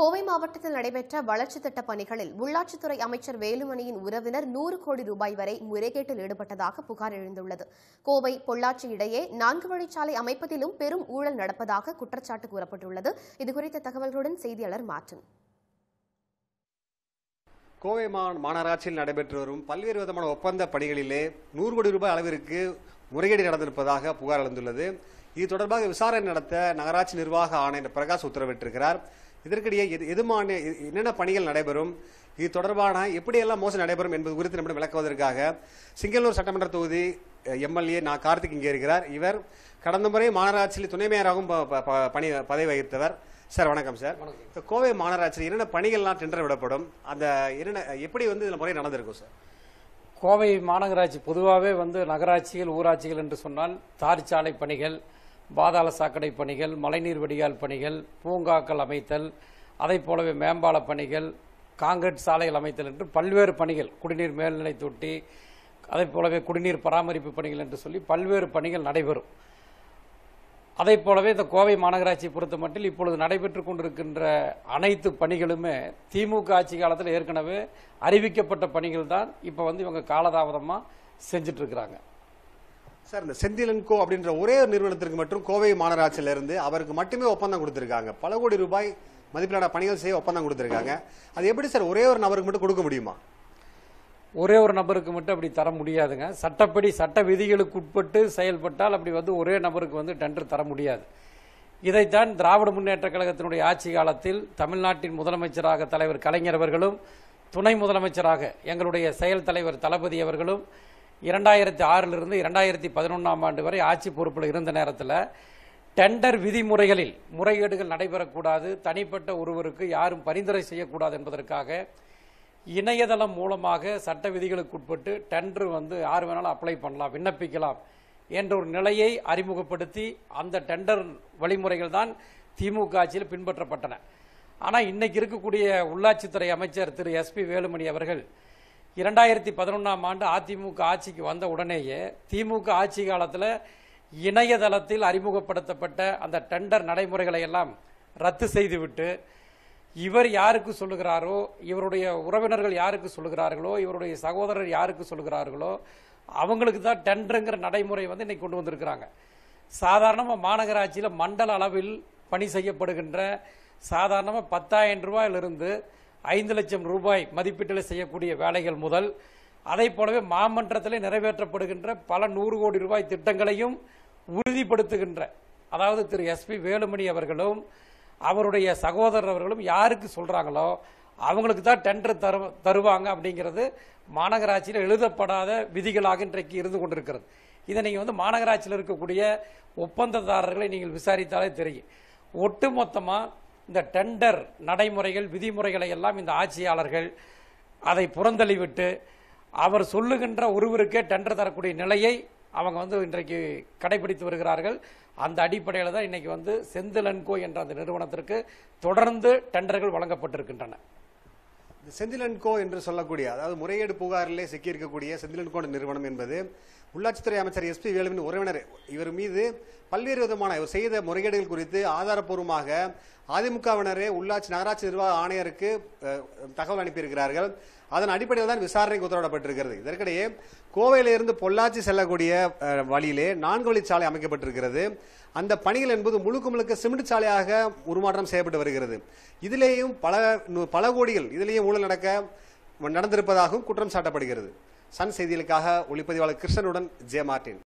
கோவை மாவட்டத்தில் நடைபெற்ற வளர்ச்சித் திட்டப் பணிகளில் உள்ளாட்சித்துறை அமைச்சர் வேலுமணியின் உறவினர் நூறு கோடி ரூபாய் வரை முறைகேட்டில் ஈடுபட்டதாக புகார் எழுந்துள்ளது. கோவை பொள்ளாச்சி இடையே நான்கு வழிச்சாலை அமைப்பதிலும் பெரும் ஊழல் நடப்பதாக குற்றச்சாட்டு கூறப்பட்டுள்ளது. இதுகுறித்த தகவல்களுடன் செய்தியாளர் மார்டின். கோவை மா- மாநகராட்சியில் நடைபெற்று வரும் பல்வேறு விதமான ஒப்பந்த பணிகளிலே நூறு கோடி ரூபாய் அளவிற்கு முறைகேடு நடந்திருப்பதாக புகார் எழுந்துள்ளது. இது தொடர்பாக விசாரணை நடத்த நகராட்சி நிர்வாக ஆணையர் பிரகாஷ் உத்தரவிட்டிருக்கிறார். இதற்கிடையே எது- எதுமான என்னென்ன பணிகள் நடைபெறும்? இது தொடர்பான எப்படியெல்லாம் மோசடி நடைபெறும் என்பது குறித்து நம்மிடம் விளக்குவதற்காக சிங்கனூர் சட்டமன்ற தொகுதி எம்எல்ஏ நான் கார்த்திக் இங்கே இருக்கிறார். இவர் கடந்த முறை மாநகராட்சியில் துணை மேயராகவும் பணி பதவி வகித்தவர் சார் வணக்கம் சார். இப்ப கோவை மாநகராட்சியில் என்னென்ன பணிகள்லாம் டெண்டர் விடப்படும்? அந்த என்னென்ன எப்படி வந்து இதில் முறை நடந்திருக்கும் சார்? கோவை மாநகராட்சி பொதுவாகவே வந்து நகராட்சிகள் ஊராட்சிகள் என்று சொன்னால் தார்ச்சாலை பணிகள் பாதாள சாக்கடை பணிகள் மழைநீர் வடிகால் பணிகள் பூங்காக்கள் அமைத்தல் அதைப் போலவே மேம்பால பணிகள் காங்கிரீட் சாலைகள் அமைத்தல் என்று பல்வேறு பணிகள் குடிநீர் மேல்நிலை தொட்டி அதை போலவே குடிநீர் பராமரிப்பு பணிகள் என்று சொல்லி பல்வேறு பணிகள் நடைபெறும். அதை போலவே இந்த கோவை மாநகராட்சி பொறுத்த மட்டில் இப்பொழுது நடைபெற்று கொண்டிருக்கின்ற அனைத்து பணிகளுமே திமுக ஆட்சி காலத்தில் ஏற்கனவே அறிவிக்கப்பட்ட பணிகள் தான் இப்போ வந்து இவங்க காலதாமதமாக செஞ்சிட்ருக்கிறாங்க சார் இந்த செந்திலன்கோ அப்படின்ற ஒரே ஒரு நிறுவனத்திற்கு மட்டும் கோவை மாநகராட்சியில இருந்து அவருக்கு மட்டுமே ஒப்பந்தம் கொடுத்திருக்காங்க. பல கோடி ரூபாய் மதிப்பிலான பணிகள் செய்ய ஒப்பந்தம் கொடுத்திருக்காங்க. அது எப்படி சார் ஒரே ஒரு நபருக்கு மட்டும் கொடுக்க முடியுமா? ஒரே ஒரு நபருக்கு மட்டும் அப்படி தர முடியாதுங்க. சட்டப்படி சட்ட விதிகளுக்கு உட்பட்டு செயல்பட்டால் அப்படி வந்து ஒரே நபருக்கு வந்து டெண்டர் தர முடியாது. இதைத்தான் திராவிட முன்னேற்ற கழகத்தினுடைய ஆட்சி காலத்தில் தமிழ்நாட்டின் முதலமைச்சராக தலைவர் கலைஞர் அவர்களும் துணை முதலமைச்சராக எங்களுடைய செயல் தலைவர் தளபதி அவர்களும் இரண்டாயிரத்தி ஆறிலிருந்து இரண்டாயிரத்தி பதினொன்றாம் ஆண்டு வரை ஆட்சி பொறுப்பில் இருந்த நேரத்தில் டெண்டர் விதிமுறைகளில் முறைகேடுகள் நடைபெறக்கூடாது. தனிப்பட்ட ஒருவருக்கு யாரும் பரிந்துரை செய்யக்கூடாது என்பதற்காக இணையதளம் மூலமாக சட்ட விதிகளுக்கு உட்பட்டு டெண்டர் வந்து யார் வேணாலும் அப்ளை பண்ணலாம் விண்ணப்பிக்கலாம் என்ற ஒரு நிலையை அறிமுகப்படுத்தி அந்த டெண்டர் வழிமுறைகள் தான் திமுக ஆட்சியில் பின்பற்றப்பட்டன. ஆனால் இன்னைக்கு இருக்கக்கூடிய உள்ளாட்சித்துறை அமைச்சர் திரு எஸ்பி வேலுமணி அவர்கள் இரண்டாயிரத்தி பதினொன்றாம் ஆண்டு அதிமுக ஆட்சிக்கு வந்த உடனேயே திமுக ஆட்சி காலத்தில் இணையதளத்தில் அறிமுகப்படுத்தப்பட்ட அந்த டெண்டர் நடைமுறைகளை எல்லாம் ரத்து செய்துவிட்டு இவர் யாருக்கு சொல்லுகிறாரோ இவருடைய உறவினர்கள் யாருக்கு சொல்லுகிறார்களோ இவருடைய சகோதரர் யாருக்கு சொல்லுகிறார்களோ அவங்களுக்கு தான் டெண்டருங்கிற நடைமுறை வந்து இன்னைக்கு கொண்டு வந்திருக்கிறாங்க. சாதாரணமாக மாநகராட்சியில் மண்டல அளவில் பணி செய்யப்படுகின்ற சாதாரணமாக பத்தாயிரம் ரூபாயிலிருந்து ஐந்து லட்சம் ரூபாய் மதிப்பீட்டில் செய்யக்கூடிய வேலைகள் முதல் அதை போலவே மாமன்றத்தில் நிறைவேற்றப்படுகின்ற பல நூறு கோடி ரூபாய் திட்டங்களையும் உறுதிப்படுத்துகின்ற அதாவது திரு எஸ்பி வேலுமணி அவர்களும் அவருடைய சகோதரர் அவர்களும் யாருக்கு சொல்கிறாங்களோ அவங்களுக்கு தான் டெண்டர் தரு தருவாங்க அப்படிங்கிறது மாநகராட்சியில் எழுதப்படாத விதிகளாக இன்றைக்கு இருந்து கொண்டிருக்கிறது. இதை நீங்கள் வந்து மாநகராட்சியில் இருக்கக்கூடிய ஒப்பந்ததாரர்களை நீங்கள் விசாரித்தாலே தெரியும். ஒட்டு மொத்தமாக இந்த டெண்டர் நடைமுறைகள் விதிமுறைகளை எல்லாம் இந்த ஆட்சியாளர்கள் அதை புறந்தள்ளிவிட்டு அவர் சொல்லுகின்ற ஒருவருக்கே டெண்டர் தரக்கூடிய நிலையை அவங்க வந்து இன்றைக்கு கடைபிடித்து வருகிறார்கள். அந்த அடிப்படையில் தான் இன்றைக்கி வந்து செந்திலன்கோ என்ற அந்த நிறுவனத்திற்கு தொடர்ந்து டெண்டர்கள் வழங்கப்பட்டிருக்கின்றன. இந்த செந்திலன்கோ என்று சொல்லக்கூடிய அதாவது முறையீடு புகாரிலே சிக்கியிருக்கக்கூடிய செந்திலன்கோ நிறுவனம் என்பது உள்ளாட்சித்துறை அமைச்சர் எஸ்பி வேலுவின் உறவினர் இவர் மீது பல்வேறு விதமான இவர் செய்த முறைகேடுகள் குறித்து ஆதாரப்பூர்வமாக அதிமுகவினரே உள்ளாட்சி நகராட்சி நிர்வாக ஆணையருக்கு தகவல் அனுப்பியிருக்கிறார்கள். அதன் அடிப்படையில் தான் விசாரணைக்கு உத்தரவிடப்பட்டிருக்கிறது. இதற்கிடையே கோவையிலிருந்து பொள்ளாச்சி செல்லக்கூடிய வழியிலே நான்கு வழிச்சாலை அமைக்கப்பட்டிருக்கிறது. அந்த பணிகள் என்பது முழுக்க முழுக்க சிமெண்ட் சாலையாக உருமாற்றம் செய்யப்பட்டு வருகிறது. இதிலேயும் பல பல கோடிகள் இதிலேயும் ஊழல் நடக்க நடந்திருப்பதாகவும் குற்றம் சாட்டப்படுகிறது. சன் செய்திகளுக்காக ஒளிப்பதிவாளர் கிருஷ்ணனுடன் ஜே மார்டின்